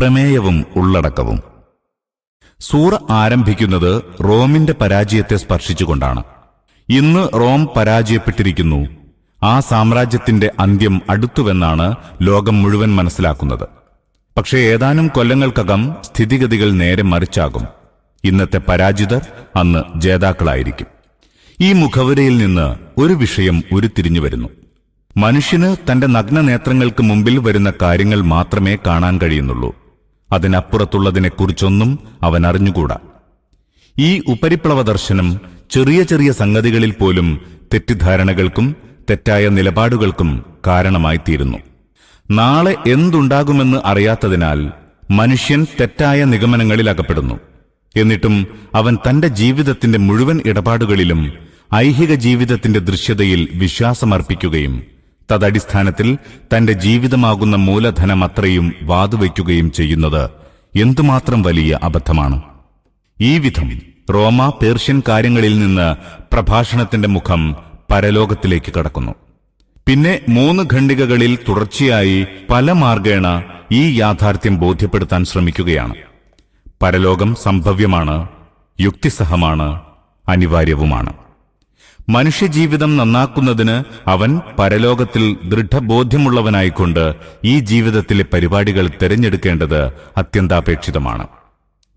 പ്രമേയവും ഉള്ളടക്കവും. സൂറ ആരംഭിക്കുന്നത് റോമിന്റെ പരാജയത്തെ സ്പർശിച്ചുകൊണ്ടാണ്. ഇന്ന് റോം പരാജയപ്പെട്ടിരിക്കുന്നു. ആ സാമ്രാജ്യത്തിന്റെ അന്ത്യം അടുത്തുവെന്നാണ് ലോകം മുഴുവൻ മനസ്സിലാക്കുന്നത്. പക്ഷേ ഏതാനും കൊല്ലങ്ങൾക്കകം സ്ഥിതിഗതികൾ നേരെ മറിച്ചാകും. ഇന്നത്തെ പരാജിതർ അന്ന് ജേതാക്കളായിരിക്കും. ഈ മുഖവരയിൽ നിന്ന് ഒരു വിഷയം ഉരുത്തിരിഞ്ഞു വരുന്നു. മനുഷ്യന് തന്റെ നഗ്നനേത്രങ്ങൾക്ക് മുമ്പിൽ വരുന്ന കാര്യങ്ങൾ മാത്രമേ കാണാൻ കഴിയുന്നുള്ളൂ. അതിനപ്പുറത്തുള്ളതിനെക്കുറിച്ചൊന്നും അവൻ അറിഞ്ഞുകൂടാ. ഈ ഉപരിപ്ലവ ദർശനം ചെറിയ ചെറിയ സംഗതികളിൽ പോലും തെറ്റിദ്ധാരണകൾക്കും തെറ്റായ നിലപാടുകൾക്കും കാരണമായി തീരുന്നു നാളെ എന്തുണ്ടാകുമെന്ന് അറിയാത്തതിനാൽ മനുഷ്യൻ തെറ്റായ നിഗമനങ്ങളിൽ അകപ്പെടുന്നു എന്നിട്ടും അവൻ തന്റെ ജീവിതത്തിന്റെ മുഴുവൻ ഇടപാടുകളിലും ഐഹിക ജീവിതത്തിന്റെ ദൃശ്യതയിൽ വിശ്വാസമർപ്പിക്കുകയും തദടിസ്ഥാനത്തിൽ തന്റെ ജീവിതമാകുന്ന മൂലധനം അത്രയും വാതുവയ്ക്കുകയും ചെയ്യുന്നത് എന്തുമാത്രം വലിയ അബദ്ധമാണ്. ഈ വിധം റോമ പേർഷ്യൻ കാര്യങ്ങളിൽ നിന്ന് പ്രഭാഷണത്തിന്റെ മുഖം പരലോകത്തിലേക്ക് കടക്കുന്നു. പിന്നെ മൂന്ന് ഖണ്ഡികകളിൽ തുടർച്ചയായി പല മാർഗേണ ഈ യാഥാർത്ഥ്യം ബോധ്യപ്പെടുത്താൻ ശ്രമിക്കുകയാണ്. പരലോകം സംഭവ്യമാണ് യുക്തിസഹമാണ് അനിവാര്യവുമാണ്. മനുഷ്യജീവിതം നന്നാക്കുന്നതിന് അവൻ പരലോകത്തിൽ ദൃഢബോധ്യമുള്ളവനായിക്കൊണ്ട് ഈ ജീവിതത്തിലെ പരിപാടികൾ തിരഞ്ഞെടുക്കേണ്ടത് അത്യന്താപേക്ഷിതമാണ്.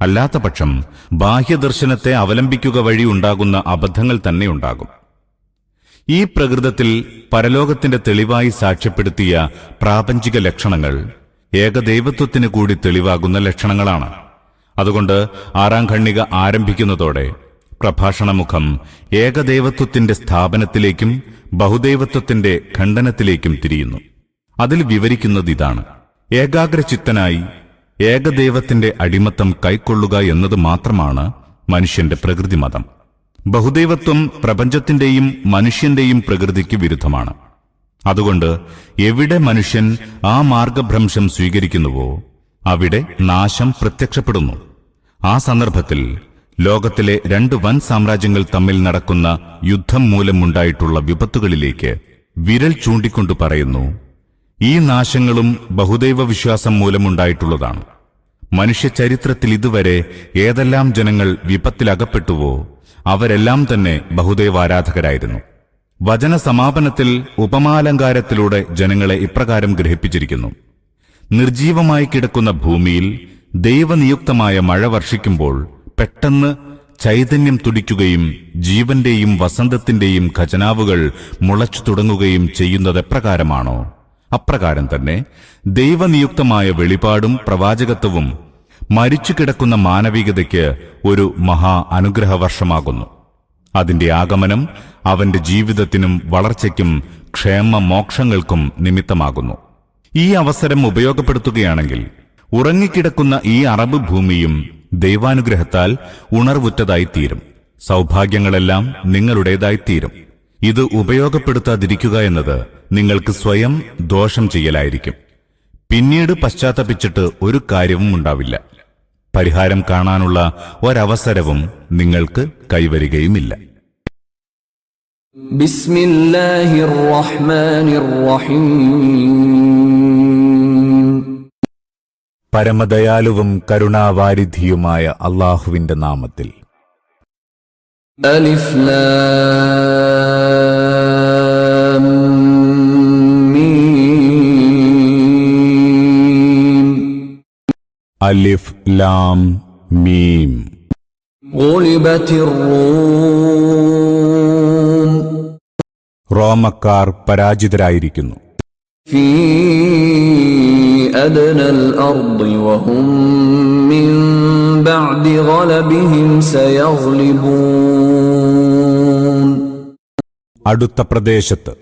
അല്ലാത്തപക്ഷം ബാഹ്യദർശനത്തെ അവലംബിക്കുക വഴി ഉണ്ടാകുന്ന അബദ്ധങ്ങൾ തന്നെയുണ്ടാകും ഈ പ്രകൃതത്തിൽ പരലോകത്തിന്റെ തെളിവായി സാക്ഷ്യപ്പെടുത്തിയ പ്രാപഞ്ചിക ലക്ഷണങ്ങൾ ഏകദൈവത്വത്തിന് കൂടി തെളിവാകുന്ന ലക്ഷണങ്ങളാണ്. അതുകൊണ്ട് ആറാം ഖണ്ണിക ആരംഭിക്കുന്നതോടെ പ്രഭാഷണമുഖം ഏകദൈവത്വത്തിന്റെ സ്ഥാപനത്തിലേക്കും ബഹുദൈവത്വത്തിന്റെ ഖണ്ഡനത്തിലേക്കും തിരിയുന്നു. അതിൽ വിവരിക്കുന്നത് ഇതാണ്. ഏകാഗ്രചിത്തനായി ഏകദൈവത്തിന്റെ അടിമത്തം കൈക്കൊള്ളുക എന്നത് മാത്രമാണ് മനുഷ്യന്റെ പ്രകൃതിമതം. ബഹുദൈവത്വം പ്രപഞ്ചത്തിന്റെയും മനുഷ്യന്റെയും പ്രകൃതിക്ക് വിരുദ്ധമാണ്. അതുകൊണ്ട് എവിടെ മനുഷ്യൻ ആ മാർഗഭ്രംശം സ്വീകരിക്കുന്നുവോ അവിടെ നാശം പ്രത്യക്ഷപ്പെടുന്നു. ആ സന്ദർഭത്തിൽ ലോകത്തിലെ രണ്ട് വൻ സാമ്രാജ്യങ്ങൾ തമ്മിൽ നടക്കുന്ന യുദ്ധം മൂലമുണ്ടായിട്ടുള്ള വിപത്തുകളിലേക്ക് വിരൽ ചൂണ്ടിക്കൊണ്ട് പറയുന്നു ഈ നാശങ്ങളും ബഹുദൈവ വിശ്വാസം മൂലമുണ്ടായിട്ടുള്ളതാണ്. മനുഷ്യ ചരിത്രത്തിൽ ഇതുവരെ ഏതെല്ലാം ജനങ്ങൾ വിപത്തിലകപ്പെട്ടുവോ അവരെല്ലാം തന്നെ ബഹുദൈവാരാധകരായിരുന്നു. വചന സമാപനത്തിൽ ഉപമാലങ്കാരത്തിലൂടെ ജനങ്ങളെ ഇപ്രകാരം ഗ്രഹിപ്പിച്ചിരിക്കുന്നു. നിർജീവമായി കിടക്കുന്ന ഭൂമിയിൽ ദൈവനിയുക്തമായ മഴ വർഷിക്കുമ്പോൾ പെട്ടെന്ന് ചൈതന്യം തുടിക്കുകയും ജീവന്റെയും വസന്തത്തിന്റെയും ഖജനാവുകൾ മുളച്ചു തുടങ്ങുകയും ചെയ്യുന്നത് എപ്രകാരമാണോ? അപ്രകാരം തന്നെ ദൈവനിയുക്തമായ വെളിപാടും പ്രവാചകത്വവും മരിച്ചു കിടക്കുന്ന മാനവികതയ്ക്ക് ഒരു മഹാ അനുഗ്രഹവർഷമാകുന്നു. അതിന്റെ ആഗമനം അവന്റെ ജീവിതത്തിനും വളർച്ചയ്ക്കും ക്ഷേമ മോക്ഷങ്ങൾക്കും നിമിത്തമാകുന്നു. ഈ അവസരം ഉപയോഗപ്പെടുത്തുകയാണെങ്കിൽ ഉറങ്ങിക്കിടക്കുന്ന ഈ അറബ് ഭൂമിയും ദൈവാനുഗ്രഹത്താൽ ഉണർവുറ്റതായിത്തീരും. സൗഭാഗ്യങ്ങളെല്ലാം നിങ്ങളുടേതായിത്തീരും. ഇത് ഉപയോഗപ്പെടുത്താതിരിക്കുക എന്നത് നിങ്ങൾക്ക് സ്വയം ദോഷം ചെയ്യലായിരിക്കും. പിന്നീട് പശ്ചാത്തപിച്ചിട്ട് ഒരു കാര്യവും ഉണ്ടാവില്ല. പരിഹാരം കാണാനുള്ള ഒരവസരവും നിങ്ങൾക്ക് കൈവരികയുമില്ല. ബിസ്മില്ലാഹിർ റഹ്മാനിർ റഹീം. പരമദയാലുവും കരുണാവാരിധിയുമായ അള്ളാഹുവിന്റെ നാമത്തിൽ. അലിഫ് ലാം മീം. റോമക്കാർ പരാജിതരായിരിക്കുന്നു. في أدنى الأرض وهم من بعد غلبهم سيغلبون അടുത്ത പ്രദേശത്ത്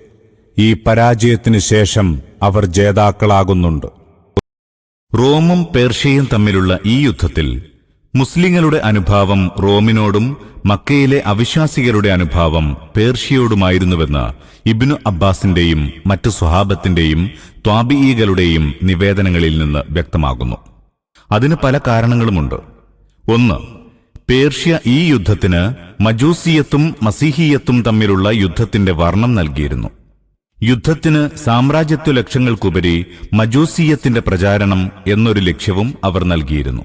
ഈ പരാജയത്തിന് ശേഷം അവർ ജേതാക്കളാകുന്നുണ്ട് റോമും പേർഷ്യയും തമ്മിലുള്ള ഈ യുദ്ധത്തിൽ മുസ്ലിങ്ങളുടെ അനുഭാവം റോമിനോടും മക്കയിലെ അവിശ്വാസികളുടെ അനുഭാവം പേർഷ്യയോടുമായിരുന്നുവെന്ന് ഇബ്നു അബ്ബാസിന്റെയും മറ്റു സ്വഹാബത്തിന്റെയും ത്വാബിഈകളുടെയും നിവേദനങ്ങളിൽ നിന്ന് വ്യക്തമാകുന്നു. അതിന് പല കാരണങ്ങളുമുണ്ട്. ഒന്ന് പേർഷ്യ ഈ യുദ്ധത്തിന് മജൂസിയത്തും മസീഹിയത്തും തമ്മിലുള്ള യുദ്ധത്തിന്റെ വർണം നൽകിയിരുന്നു. യുദ്ധത്തിന് സാമ്രാജ്യത്വ ലക്ഷ്യങ്ങൾക്കുപരി മജൂസിയത്തിന്റെ പ്രചാരണം എന്നൊരു ലക്ഷ്യവും അവർ നൽകിയിരുന്നു.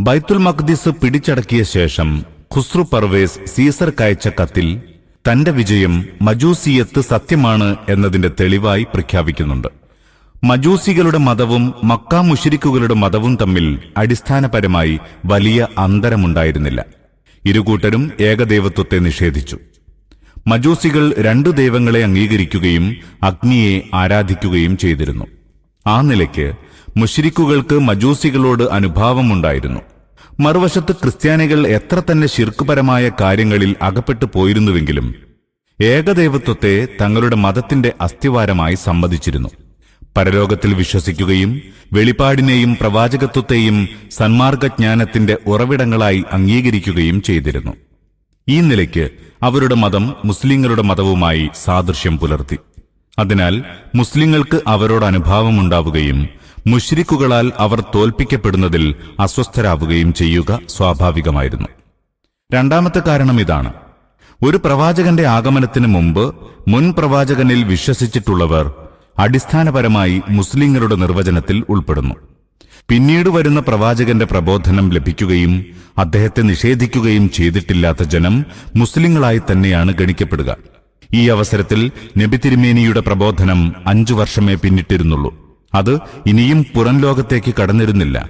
ബൈത്തുൽ മഖ്ദിസ് പിടിച്ചടക്കിയ ശേഷം ഖുസ്രു പർവേസ് സീസർക്കയച്ച കത്തിൽ തന്റെ വിജയം മജൂസിയത്ത് സത്യമാണ് എന്നതിന്റെ തെളിവായി പ്രഖ്യാപിക്കുന്നുണ്ട്. മജൂസികളുടെ മതവും മക്ക മുഷിരിക്കുകളുടെ മതവും തമ്മിൽ അടിസ്ഥാനപരമായി വലിയ അന്തരമുണ്ടായിരുന്നില്ല. ഇരുകൂട്ടരും ഏകദൈവത്വത്തെ നിഷേധിച്ചു. മജൂസികൾ രണ്ടു ദൈവങ്ങളെ അംഗീകരിക്കുകയും അഗ്നിയെ ആരാധിക്കുകയും ചെയ്തിരുന്നു. ആ നിലയ്ക്ക് മുഷിരിക്കുകൾക്ക് മജൂസികളോട് അനുഭാവമുണ്ടായിരുന്നു. മറുവശത്ത് ക്രിസ്ത്യാനികൾ എത്ര തന്നെ ശിർക്കുപരമായ കാര്യങ്ങളിൽ അകപ്പെട്ടു പോയിരുന്നുവെങ്കിലും ഏകദൈവത്വത്തെ തങ്ങളുടെ മതത്തിന്റെ അസ്ഥിവാരമായി സമ്മതിച്ചിരുന്നു. പരലോകത്തിൽ വിശ്വസിക്കുകയും വെളിപാടിനെയും പ്രവാചകത്വത്തെയും സന്മാർഗജ്ഞാനത്തിന്റെ ഉറവിടങ്ങളായി അംഗീകരിക്കുകയും ചെയ്തിരുന്നു. ഈ നിലയ്ക്ക് അവരുടെ മതം മുസ്ലിങ്ങളുടെ മതവുമായി സാദൃശ്യം പുലർത്തി. അതിനാൽ മുസ്ലിങ്ങൾക്ക് അവരോട് അനുഭാവമുണ്ടാവുകയും മുഷ്രിക്കുകളാൽ അവർ തോൽപ്പിക്കപ്പെടുന്നതിൽ അസ്വസ്ഥരാവുകയും ചെയ്യുക സ്വാഭാവികമായിരുന്നു. രണ്ടാമത്തെ കാരണം ഇതാണ്. ഒരു പ്രവാചകന്റെ ആഗമനത്തിന് മുമ്പ് മുൻ പ്രവാചകനിൽ വിശ്വസിച്ചിട്ടുള്ളവർ അടിസ്ഥാനപരമായി മുസ്ലിങ്ങളുടെ നിർവചനത്തിൽ ഉൾപ്പെടുന്നു. പിന്നീട് വരുന്ന പ്രവാചകന്റെ പ്രബോധനം ലഭിക്കുകയും അദ്ദേഹത്തെ നിഷേധിക്കുകയും ചെയ്തിട്ടില്ലാത്ത ജനം മുസ്ലിങ്ങളായി തന്നെയാണ് ഗണിക്കപ്പെടുക. ഈ അവസരത്തിൽ നബി തിരുമേനിയുടെ പ്രബോധനം അഞ്ചു വർഷമേ പിന്നിട്ടിരുന്നുള്ളൂ. അത് ഇനിയും പുറം ലോകത്തേക്ക് കടന്നിരുന്നില്ല.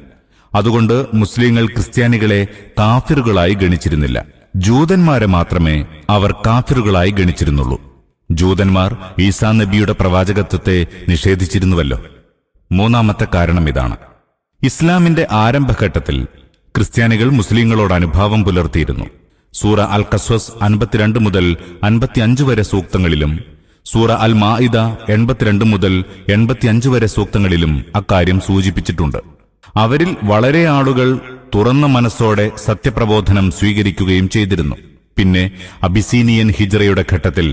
അതുകൊണ്ട് മുസ്ലിങ്ങൾ ക്രിസ്ത്യാനികളെ കാഫിറുകളായി ഗണിച്ചിരുന്നില്ല. ജൂതന്മാരെ മാത്രമേ അവർ കാഫിറുകളായി ഗണിച്ചിരുന്നുള്ളൂ. ജൂതന്മാർ ഈസാ നബിയുടെ പ്രവാചകത്വത്തെ നിഷേധിച്ചിരുന്നുവല്ലോ. മൂന്നാമത്തെ കാരണം ഇതാണ്. ഇസ്ലാമിന്റെ ആരംഭഘട്ടത്തിൽ ക്രിസ്ത്യാനികൾ മുസ്ലിങ്ങളോട് അനുഭാവം പുലർത്തിയിരുന്നു. സൂറ അൽ കസ്വസ് അൻപത്തിരണ്ട് മുതൽ അൻപത്തിയഞ്ച് വരെ സൂക്തങ്ങളിലും സൂറ അൽ മാഇദ എൺപത്തിരണ്ട് മുതൽ എൺപത്തിയഞ്ച് വരെ സൂക്തങ്ങളിലും അക്കാര്യം സൂചിപ്പിച്ചിട്ടുണ്ട്. അവരിൽ വളരെ ആളുകൾ തുറന്ന മനസ്സോടെ സത്യപ്രബോധനം സ്വീകരിക്കുകയും ചെയ്തിരുന്നു. പിന്നെ അബിസീനിയൻ ഹിജ്റയുടെ ഘട്ടത്തിൽ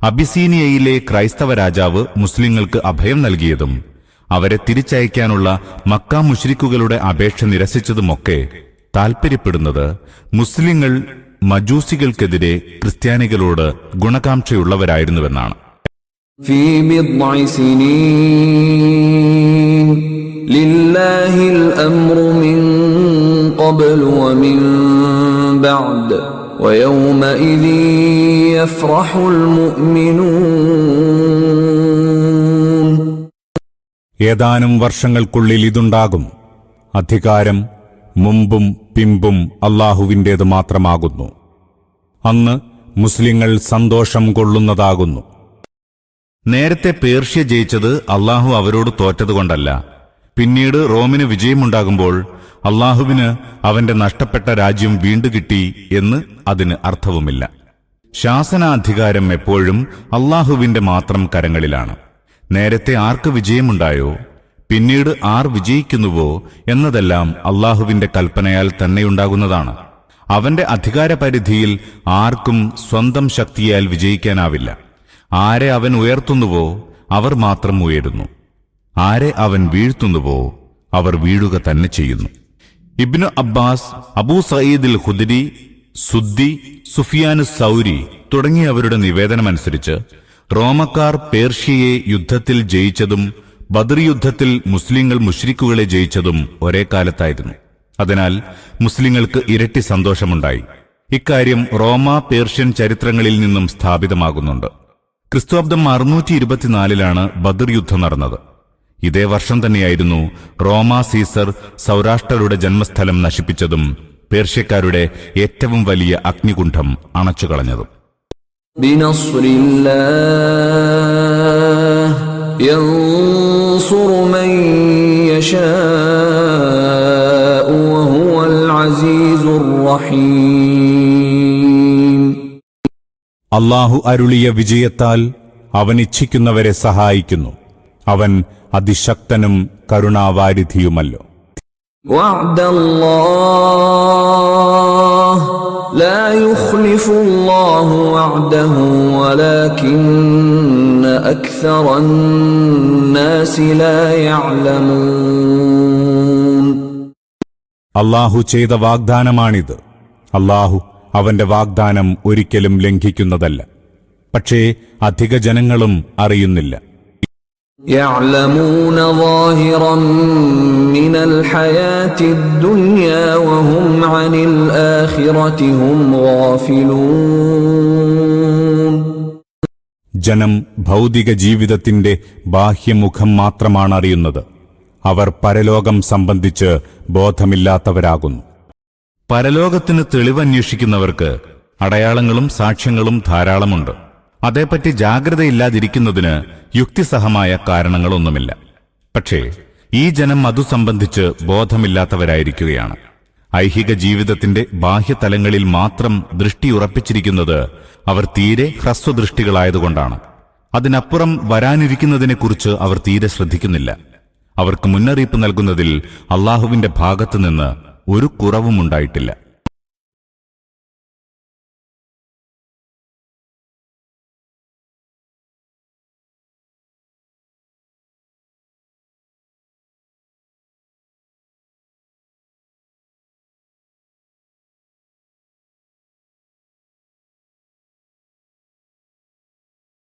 അബിസീനിയയിലെ ക്രൈസ്തവ രാജാവ് മുസ്ലിങ്ങൾക്ക് അഭയം നൽകിയതും അവരെ തിരിച്ചയക്കാനുള്ള മക്ക മുഷ്രിക്കുകളുടെ അപേക്ഷ നിരസിച്ചതുമൊക്കെ താൽപര്യപ്പെടുന്നത് മുസ്ലിങ്ങൾ മജൂസികൾക്കെതിരെ ക്രിസ്ത്യാനികളോട് ഗുണകാംക്ഷയുള്ളവരായിരുന്നുവെന്നാണ്. ഏതാനും വർഷങ്ങൾക്കുള്ളിൽ ഇതുണ്ടാകും. അധികാരം മുമ്പും പിമ്പും അള്ളാഹുവിന്റേത് മാത്രമാകുന്നു. അന്ന് മുസ്ലിങ്ങൾ സന്തോഷം കൊള്ളുന്നതാകുന്നു. നേരത്തെ പേർഷ്യ ജയിച്ചത് അള്ളാഹു അവരോട് തോറ്റതുകൊണ്ടല്ല. പിന്നീട് റോമിന് വിജയമുണ്ടാകുമ്പോൾ അള്ളാഹുവിന് അവന്റെ നഷ്ടപ്പെട്ട രാജ്യം വീണ്ടു കിട്ടി എന്ന് അതിന് അർത്ഥവുമില്ല. ശാസനാധികാരം എപ്പോഴും അള്ളാഹുവിന്റെ മാത്രം കരങ്ങളിലാണ്. നേരത്തെ ആർക്ക് വിജയമുണ്ടായോ പിന്നീട് ആർ വിജയിക്കുന്നുവോ എന്നതെല്ലാം അള്ളാഹുവിന്റെ കൽപ്പനയാൽ തന്നെയുണ്ടാകുന്നതാണ്. അവന്റെ അധികാരപരിധിയിൽ ആർക്കും സ്വന്തം ശക്തിയാൽ വിജയിക്കാനാവില്ല. ആരെ അവൻ ഉയർത്തുന്നുവോ അവർ മാത്രം ഉയരുന്നു. ആരെ അവൻ വീഴ്ത്തുന്നുവോ അവർ വീഴുക തന്നെ ചെയ്യുന്നു. Ibn Abbas Abu Sayyid Khudri Suddi Sufyan Thawri തുടങ്ങിയവരുടെ നിവേദനമനുസരിച്ച് റോമക്കാർ പേർഷ്യയെ യുദ്ധത്തിൽ ജയിച്ചതും ബദർ യുദ്ധത്തിൽ മുസ്ലിങ്ങൾ മുഷ്രിക്കുകളെ ജയിച്ചതും ഒരേ കാലത്തായിരുന്നു. അതിനാൽ മുസ്ലിങ്ങൾക്ക് ഇരട്ടി സന്തോഷമുണ്ടായി. ഇക്കാര്യം റോമ പേർഷ്യൻ ചരിത്രങ്ങളിൽ നിന്നും സ്ഥാപിതമാകുന്നുണ്ട്. ക്രിസ്തുവാബ്ദം അറുന്നൂറ്റി ഇരുപത്തിനാലിലാണ് ബദർ യുദ്ധം നടന്നത്. ഇതേ വർഷം തന്നെയായിരുന്നു റോമ സീസർ സൗരാഷ്ട്രരുടെ ജന്മസ്ഥലം നശിപ്പിച്ചതും പേർഷ്യക്കാരുടെ ഏറ്റവും വലിയ അഗ്നികുണ്ഠം അണച്ചുകളഞ്ഞതും. ينصر من يشاء وهو العزيز الرحيم അള്ളാഹു അരുളിയ വിജയത്താൽ അവൻ ഇച്ഛിക്കുന്നവരെ സഹായിക്കുന്നു അവൻ അതിശക്തനും കരുണാവാരിധിയുമല്ലോ وعد الله لا يخلف الله وعده ولكن أكثر الناس لا يعلمون അള്ളാഹു ചെയ്ത വാഗ്ദാനമാണിത് അള്ളാഹു അവന്റെ വാഗ്ദാനം ഒരിക്കലും ലംഘിക്കുന്നതല്ല പക്ഷേ അധിക ജനങ്ങളും അറിയുന്നില്ല يعلمون ظاهرا من الحياة الدنيا وهم عن الآخرة هم غافلون ജനം ഭൗതിക ജീവിതത്തിന്റെ ബാഹ്യമുഖം മാത്രമാണ് അറിയുന്നത് അവർ പരലോകം സംബന്ധിച്ച് ബോധമില്ലാത്തവരാകുന്നു. പരലോകത്തിന് തെളിവന്വേഷിക്കുന്നവർക്ക് അടയാളങ്ങളും സാക്ഷ്യങ്ങളും ധാരാളമുണ്ട്. അതേപ്പറ്റി ജാഗ്രതയില്ലാതിരിക്കുന്നതിന് യുക്തിസഹമായ കാരണങ്ങളൊന്നുമില്ല. പക്ഷേ ഈ ജനം അതു സംബന്ധിച്ച് ബോധമില്ലാത്തവരായിരിക്കുകയാണ്. ഐഹിക ജീവിതത്തിന്റെ ബാഹ്യതലങ്ങളിൽ മാത്രം ദൃഷ്ടിയുറപ്പിച്ചിരിക്കുന്നത് അവർ തീരെ ഹ്രസ്വദൃഷ്ടികളായതുകൊണ്ടാണ്. അതിനപ്പുറം വരാനിരിക്കുന്നതിനെക്കുറിച്ച് അവർ തീരെ ശ്രദ്ധിക്കുന്നില്ല. അവർക്ക് മുന്നറിയിപ്പ് നൽകുന്നതിൽ അള്ളാഹുവിന്റെ ഭാഗത്തുനിന്ന് ഒരു കുറവുമുണ്ടായിട്ടില്ല.